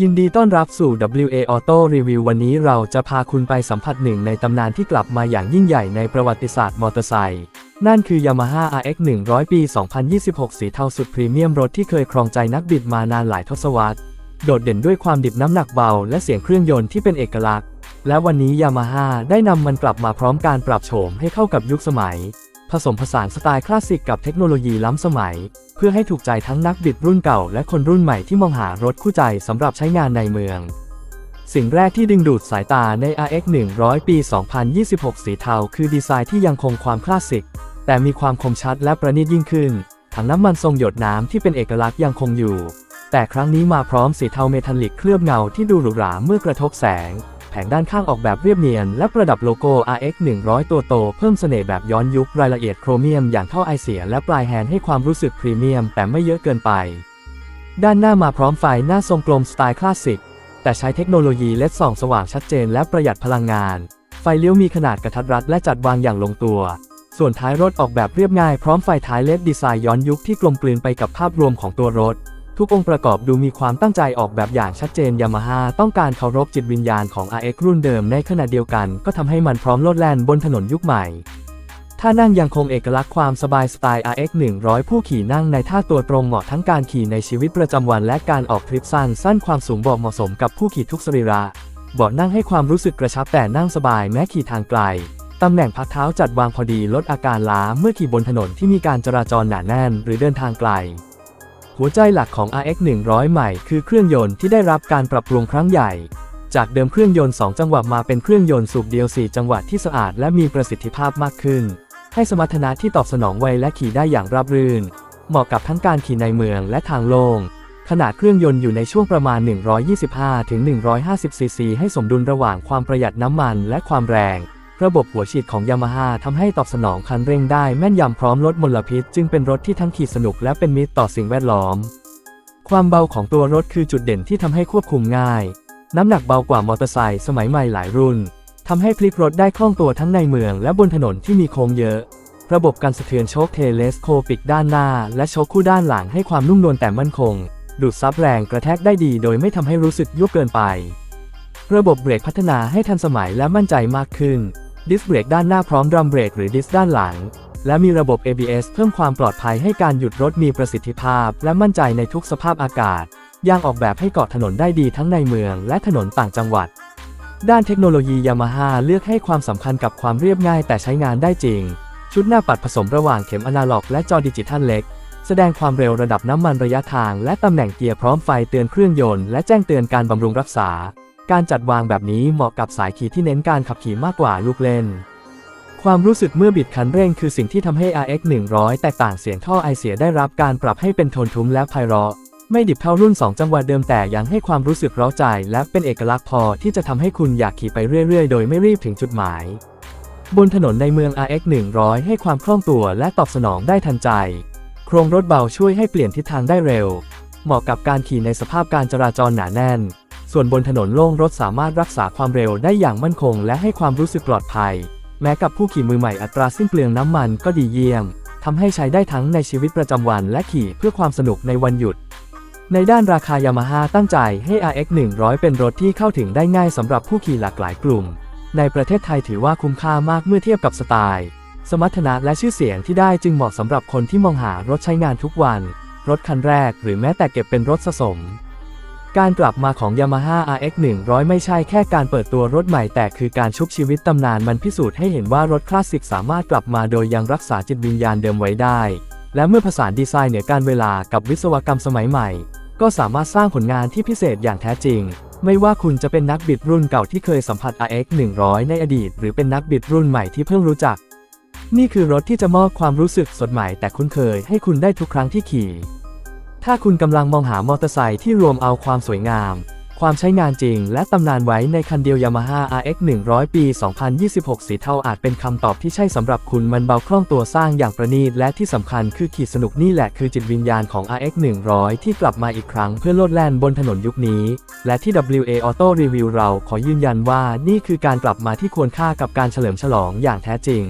ยินดีต้อนรับสู่ WA Auto Review วันนี้เราจะพาคุณไปสัมผัสหนึ่งในตำนานที่กลับมาอย่างยิ่งใหญ่ในประวัติศาสตร์มอเตอร์ไซค์ นั่นคือ Yamaha RX 100 ปี 2026 สีเทาสุดพรีเมียมรถที่เคยครองใจนักบิดมานานหลายทศวรรษ โดดเด่นด้วยความดิบน้ำหนักเบา และเสียงเครื่องยนต์ที่เป็นเอกลักษณ์ และวันนี้ Yamaha ได้นำมันกลับมาพร้อมการปรับโฉมให้เข้ากับยุคสมัย ผสมผสานสไตล์คลาสสิกกับเทคโนโลยีล้ำสมัย เพื่อให้ถูกใจทั้งนักบิดรุ่นเก่าและคนรุ่นใหม่ที่มองหารถคู่ใจสำหรับใช้งานในเมือง สิ่งแรกที่ดึงดูดสายตาใน RX 100 ปี 2026 สีเทาคือดีไซน์ที่ยังคงความคลาสสิก แต่มีความคมชัดและประณีตยิ่งขึ้น ถังน้ำมันทรงหยดน้ำที่เป็นเอกลักษณ์ยังคงอยู่ แต่ครั้งนี้มาพร้อมสีเทาเมทัลลิกเคลือบเงาที่ดูหรูหราเมื่อกระทบแสง แผงด้านข้างออกแบบเรียบเนียน และประดับโลโก้ RX 100 ตัวโต เพิ่มเสน่ห์แบบย้อนยุครายละเอียดโครเมียมอย่างท่อไอเสียและปลายแฮนด์ให้ความรู้สึกพรีเมียม แต่ไม่เยอะเกินไป ด้านหน้ามาพร้อมไฟหน้าทรงกลมสไตล์คลาสสิก แต่ใช้เทคโนโลยีเลดส่องสว่างชัดเจนและประหยัดพลังงาน ไฟเลี้ยวมีขนาดกระทัดรัดและจัดวางอย่างลงตัว ส่วนท้ายรถออกแบบเรียบง่ายพร้อมไฟท้ายเลดดีไซน์ย้อนยุคที่กลมกลืนไปกับภาพรวมของตัวรถ ทุกองค์ประกอบดูมีความตั้งใจออกแบบอย่างชัดเจนยามาฮ่าต้องการเคารพจิตวิญญาณของ RX รุ่นเดิมในขณะเดียวกัน ก็ทำให้มันพร้อมโลดแล่นบนถนนยุคใหม่ ท่านั่งยังคงเอกลักษณ์ความสบายสไตล์ RX 100 ผู้ขี่นั่งในท่าตัวตรงเหมาะทั้งการขี่ในชีวิตประจำวันและการออกทริปสั้นสั้นความสูงเบาะเหมาะสมกับผู้ขี่ทุกสรีระเบาะนั่งให้ความรู้สึกกระชับแต่นั่งสบายแม้ขี่ทางไกลตำแหน่งพักเท้าจัดวางพอดีลดอาการล้าเมื่อขี่บนถนนที่มีการจราจรหนาแน่น หรือเดินทางไกล หัวใจหลักของ RX 100 ใหม่คือเครื่องยนต์ที่ได้รับการปรับปรุงครั้งใหญ่ จากเดิมเครื่องยนต์ 2 จังหวะมาเป็นเครื่องยนต์สูบเดียว 4 จังหวะที่สะอาดและมีประสิทธิภาพมากขึ้น ให้สมรรถนะที่ตอบสนองไวและขี่ได้อย่างราบรื่น เหมาะกับทั้งการขี่ในเมืองและทางโล่งขนาดเครื่องยนต์อยู่ในช่วงประมาณ 125-150ซีซีให้สมดุลระหว่างความประหยัดน้ำมันและความแรง ระบบหัวฉีดของ Yamaha ทำให้ตอบสนองคันเร่งได้แม่นยำพร้อมลดมลพิษ จึงเป็นรถที่ทั้งขี่สนุกและเป็นมิตรต่อสิ่งแวดล้อม ความเบาของตัวรถคือจุดเด่นที่ทำให้ควบคุมง่าย น้ำหนักเบากว่ามอเตอร์ไซค์สมัยใหม่หลายรุ่นทำให้พลิกรถได้คล่องตัวทั้งในเมืองและบนถนนที่มีโค้งเยอะ ระบบการสะเทือนโชคเทเลสโคปิกด้านหน้า และโชคคู่ด้านหลังให้ความนุ่มนวลแต่มั่นคง ดูดซับแรงกระแทกได้ดีโดยไม่ทำให้รู้สึกยุบเกินไป ระบบเบรกพัฒนาให้ทันสมัยและมั่นใจมากขึ้น ดิสเบรกด้านหน้าพร้อมดรัมเบรกหรือดิสด้านหลัง และมีระบบ ABS เพิ่มความปลอดภัยให้การหยุดรถมีประสิทธิภาพ และมั่นใจในทุกสภาพอากาศยางออกแบบให้เกาะถนนได้ดีทั้งในเมืองและถนนต่างจังหวัด ด้านเทคโนโลยียามาฮ่าเลือกให้ความสำคัญกับความเรียบง่ายแต่ใช้งานได้จริง ชุดหน้าปัดผสมระหว่างเข็มอนาล็อกและจอดิจิทัลเล็ก แสดงความเร็วระดับน้ำมันระยะทาง และตำแหน่งเกียร์พร้อมไฟเตือนเครื่องยนต์และแจ้งเตือนการบำรุงรักษา การจัดวางแบบนี้เหมาะกับสายขี่ที่เน้นการขับขี่มากกว่าลูกเล่น ความรู้สึกเมื่อบิดคันเร่งคือสิ่งที่ทำให้ RX 100 แตกต่างเสียงท่อไอเสียได้รับการปรับให้เป็นโทนทุ้มและไพเราะไม่ดิบเท่ารุ่น 2 จังหวะเดิมแต่ยังให้ความรู้สึกร้าใจ และเป็นเอกลักษณ์พอที่จะทำให้คุณอยากขี่ไปเรื่อยๆ โดยไม่รีบถึงจุดหมาย บนถนนในเมือง RX 100 ให้ความคล่องตัวและตอบสนองได้ทันใจ โครงรถเบาช่วยให้เปลี่ยนทิศทางได้เร็ว เหมาะกับการขี่ในสภาพการจราจรหนาแน่น ส่วนบนถนนโล่งรถสามารถรักษาความเร็วได้อย่างมั่นคง และให้ความรู้สึกปลอดภัย แม้กับผู้ขี่มือใหม่อัตราสิ้นเปลืองน้ำมันก็ดีเยี่ยมทำให้ใช้ได้ทั้งในชีวิตประจำวันและขี่เพื่อความสนุกในวันหยุด ในด้านราคายามาฮ่าตั้งใจให้ RX 100 เป็นรถที่เข้าถึงได้ง่ายสำหรับผู้ขี่หลากหลายกลุ่ม ในประเทศไทยถือว่าคุ้มค่ามากเมื่อเทียบกับสไตล์สมรรถนะและชื่อเสียงที่ได้จึงเหมาะสำหรับคนที่มองหารถใช้งานทุกวัน รถคันแรกหรือแม้แต่เก็บเป็นรถสะสม การกลับมาของ Yamaha RX 100 ไม่ใช่แค่การเปิดตัวรถใหม่แต่คือการชุบชีวิตตำนานมันพิสูจน์ให้เห็นว่ารถคลาสสิกสามารถกลับมาโดยยังรักษาจิตวิญญาณเดิมไว้ได้ และเมื่อผสานดีไซน์เหนือการเวลากับวิศวกรรมสมัยใหม่ ก็สามารถสร้างผลงานที่พิเศษอย่างแท้จริง ไม่ว่าคุณจะเป็นนักบิดรุ่นเก่าที่เคยสัมผัส RX 100 ในอดีต หรือเป็นนักบิดรุ่นใหม่ที่เพิ่งรู้จัก นี่คือรถที่จะมอบความรู้สึกสดใหม่แต่คุ้นเคยให้คุณได้ทุกครั้งที่ขี่ ถ้าคุณกำลังมองหามอเตอร์ไซค์ที่รวมเอาความสวยงาม ความใช้งานจริง และตำนานไว้ในคันเดียว Yamaha RX 100 ปี 2026 สีเทาอาจเป็นคำตอบที่ใช่สำหรับคุณมันเบาคล่องตัวสร้างอย่างประณีต และที่สำคัญคือขี่สนุกนี่แหละคือจิตวิญญาณของ RX 100 ที่กลับมาอีกครั้งเพื่อโลดแล่นบนถนนยุคนี้ และที่ WA Auto Review เราขอยืนยันว่านี่คือการกลับมาที่ควรค่ากับการเฉลิมฉลองอย่างแท้จริง